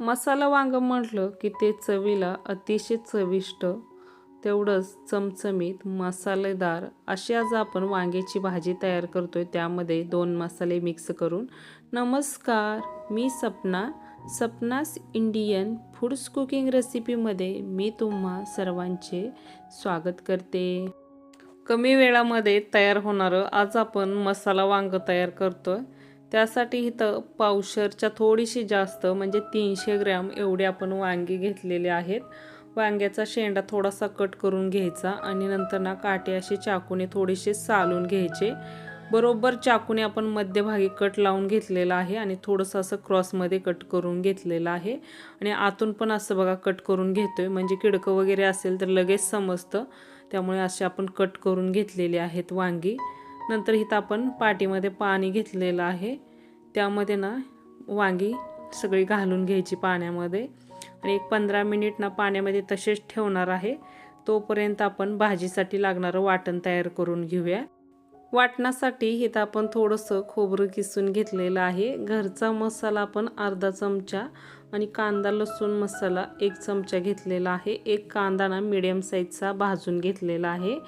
मसाला वांगं म्हटलं की ते चवीला अतिशय चविष्ट तेवढंच चमचमीत मसालेदार अशी आज आपण वांग्याची भाजी तयार करतोय. त्यामध्ये दोन मसाले मिक्स करून. नमस्कार मी Sapna. Sapna's Indian foods cooking रेसिपीमध्ये मी तुम्हा सर्वांचे स्वागत करते. कमी वेळामध्ये तयार होणारं आज आपण मसाला वांग तयार करतोय. त्यासाठी इथं पावशरच्या थोडीशी जास्त म्हणजे तीनशे ग्रॅम एवढे आपण वांगी घेतलेले आहेत. वांग्याचा शेंडा थोडासा कट करून घ्यायचा आणि नंतर ना काटे असे चाकूने थोडेसे सालून घ्यायचे. बरोबर चाकूने आपण मध्यभागी कट लावून घेतलेला आहे आणि थोडंसं असं क्रॉसमध्ये कट करून घेतलेलं आहे. आणि आतून पण असं बघा कट करून घेतो आहे म्हणजे किडकं वगैरे असेल तर लगेच समजतं. त्यामुळे असे आपण कट करून घेतलेले आहेत वांगी. नंतर इथं आपण पाटीमध्ये पाणी घेतलेलं आहे. त्यामध्ये ना वांगी सगळी घालून घ्यायची पाण्यामध्ये. आणि एक पंधरा मिनिट ना पाण्यामध्ये तसेच ठेवणार आहे. तोपर्यंत आपण भाजीसाठी लागणारं वाटण तयार करून घेऊया. वाटणासाठी इथं आपण थोडंसं खोबरं किसून घेतलेलं आहे. घरचा मसाला आपण अर्धा चमचा आणि कांदा लसूण मसाला एक चमचा घेतलेला आहे. एक कांदा ना मिडियम साईजचा भाजून घेतलेला आहे.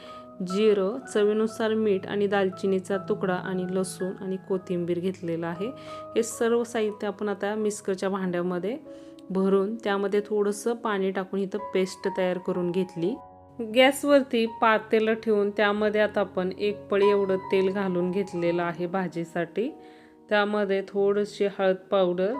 जिरं चवीनुसार मीठ आणि दालचिनीचा तुकडा आणि लसूण आणि कोथिंबीर घेतलेला आहे. हे सर्व साहित्य आपण आता मिक्सरच्या भांड्यामध्ये भरून त्यामध्ये थोडंसं पाणी टाकून इथं पेस्ट तयार करून घेतली. गॅसवरती पातेलं ठेवून त्यामध्ये आता आपण एक पळी एवढं तेल घालून घेतलेलं आहे भाजीसाठी. त्यामध्ये थोडीशी हळद पावडर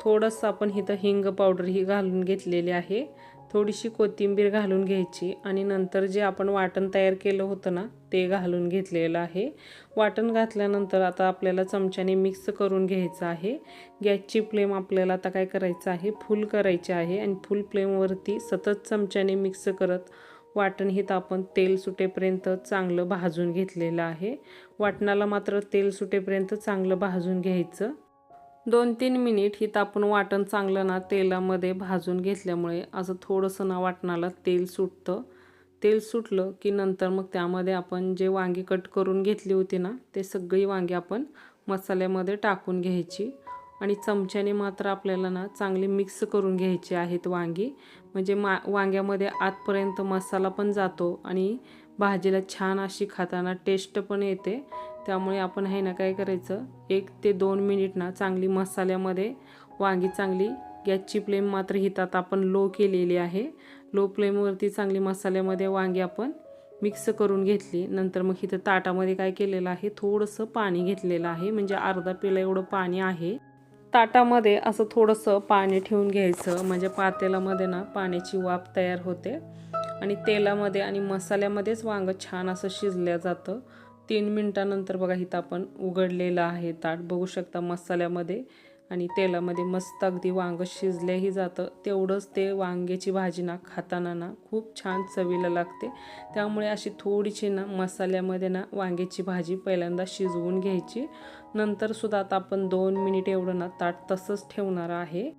थोडंसं आपण इथं हिंग पावडर ही घालून घेतलेली आहे. थोडीशी कोथिंबीर घालून घ्यायची आणि नंतर जे आपण वाटण तयार केलं होतं ना ते घालून घेतलेलं आहे. वाटण घातल्यानंतर आता आपल्याला चमच्याने मिक्स करून घ्यायचं आहे. गॅसची फ्लेम आपल्याला आता काय करायचं आहे? फुल करायची आहे आणि फुल फ्लेमवरती सतत चमच्याने मिक्स करत वाटण हे तर आपण तेल सुटेपर्यंत चांगलं भाजून घेतलेलं आहे. वाटणाला मात्र तेल सुटेपर्यंत चांगलं भाजून घ्यायचं. दोन तीन मिनिट ही आपण वाटण चांगलं ना तेलामध्ये भाजून घेतल्यामुळे असं थोडंसं ना वाटणाला तेल सुटतं. तेल सुटलं की नंतर मग त्यामध्ये आपण जे वांगी कट करून घेतली होती ना ते सगळी वांगी आपण मसाल्यामध्ये टाकून घ्यायची. आणि चमच्याने मात्र आपल्याला ना चांगली मिक्स करून घ्यायची आहेत वांगी. म्हणजे मा वांग्यामध्ये आतपर्यंत मसाला पण जातो आणि भाजीला छान अशी खाताना टेस्ट पण येते. त्यामुळे आपण हे ना काय करायचं एक ते दोन मिनिट ना चांगली मसाल्यामध्ये वांगी चांगली गॅसची फ्लेम मात्र हितात आपण लो केलेली आहे. लो फ्लेमवरती चांगली मसाल्यामध्ये वांगी आपण मिक्स करून घेतली. नंतर मग इथं ताटामध्ये काय केलेलं आहे थोडंसं पाणी घेतलेलं आहे. म्हणजे अर्धा पेला एवढं पाणी आहे. ताटामध्ये असं थोडंसं पाणी ठेवून घ्यायचं. म्हणजे पातेलामध्ये ना पाण्याची वाफ तयार होते. आणि तेलामध्ये आणि मसाल्यामध्येच वांगं छान असं शिजल्या जातं. तीन मिनटानंतर बघा इथं आपण उघडलेलं आहे ताट. बघू शकता मसाल्यामध्ये आणि तेलामध्ये मस्त अगदी वांगं शिजलंही जातं. तेवढंच ते वांग्याची भाजी ना खाताना ना खूप छान चवीला लागते. त्यामुळे अशी थोडीशी ना मसाल्यामध्ये ना वांग्याची भाजी पहिल्यांदा शिजवून घ्यायची. नंतरसुद्धा आता आपण दोन मिनिट एवढं ना ताट तसंच ठेवणार आहे.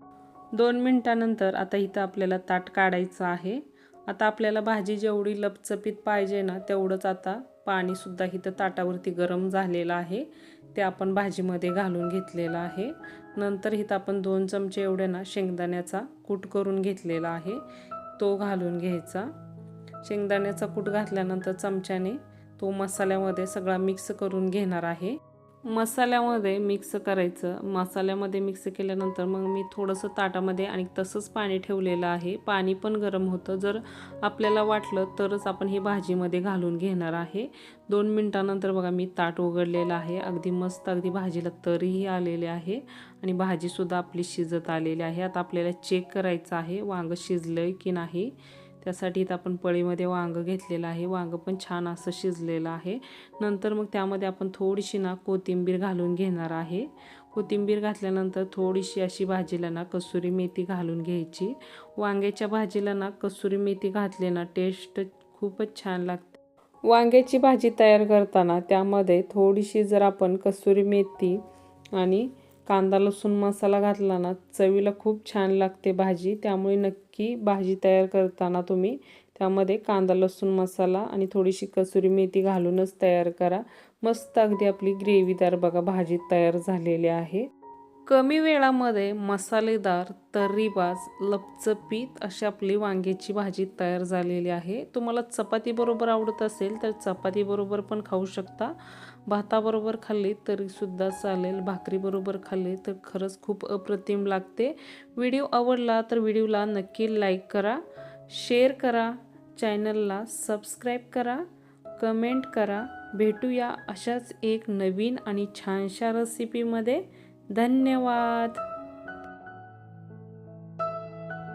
दोन मिनटानंतर आता इथं आपल्याला ताट काढायचं आहे. आता आपल्याला भाजी जेवढी लपचपीत पाहिजे ना तेवढंच आता पाणीसुद्धा इथं ताटावरती गरम झालेलं आहे. ते आपण भाजीमध्ये घालून घेतलेलं आहे. नंतर इथं आपण दोन चमचे एवढे ना शेंगदाण्याचा कूट करून घेतलेला आहे. तो घालून घ्यायचा. शेंगदाण्याचा कूट घातल्यानंतर चमच्याने तो मसाल्यामध्ये सगळा मिक्स करून घेणार आहे. मसाल्यामध्ये मिक्स करायचं. मसाल्यामध्ये मिक्स केल्यानंतर मग मी थोडंसं ताटामध्ये आणि तसंच पाणी ठेवलेलं आहे. पाणी पण गरम होतं. जर आपल्याला वाटलं तरच आपण हे भाजीमध्ये घालून घेणार आहे. दोन मिनटानंतर बघा मी ताट उघडलेलं आहे. अगदी मस्त अगदी भाजीला तरीही आलेले आहे. आणि भाजीसुद्धा आपली शिजत आलेली आहे. आता आपल्याला चेक करायचं आहे वांगं शिजलं आहे की नाही. त्यासाठी इथं आपण पळीमध्ये वांगं घेतलेलं आहे. वांगं पण छान असं शिजलेलं आहे. नंतर मग त्यामध्ये आपण थोडीशी ना कोथिंबीर घालून घेणार आहे. कोथिंबीर घातल्यानंतर थोडीशी अशी भाजीला ना कसुरी मेथी घालून घ्यायची. वांग्याच्या भाजीला ना कसुरी मेथी घातली ना टेस्ट खूपच छान लागते. वांग्याची भाजी तयार करताना त्यामध्ये थोडीशी जर आपण कसुरी मेथी आणि कांदा लसूण मसाला घातला ना चवीला खूप छान लागते भाजी. त्यामुळे नक्की भाजी तयार करताना तुम्ही त्यामध्ये कांदा लसूण मसाला आणि थोडीशी कसुरी मेथी घालूनच तयार करा. मस्त अगदी आपली ग्रेव्हीदार बघा भाजी तयार झालेली आहे. कमी वेळामध्ये मसालेदार तर्रीबाज लपचपीत अशी आपली वांग्याची भाजी तयार झालेली आहे. तुम्हाला चपातीबरोबर आवडत असेल तर चपातीबरोबर पण खाऊ शकता. भाताबरोबर खाल्ली तरीसुद्धा चालेल भाकरीबरोबर खाल्ली तर खरंच खूप अप्रतिम लागते. व्हिडिओ आवडला तर व्हिडिओला नक्की लाईक करा शेअर करा चॅनलला सबस्क्राईब करा कमेंट करा. भेटूया अशाच एक नवीन आणि छानशा रेसिपीमध्ये धन्यवाद!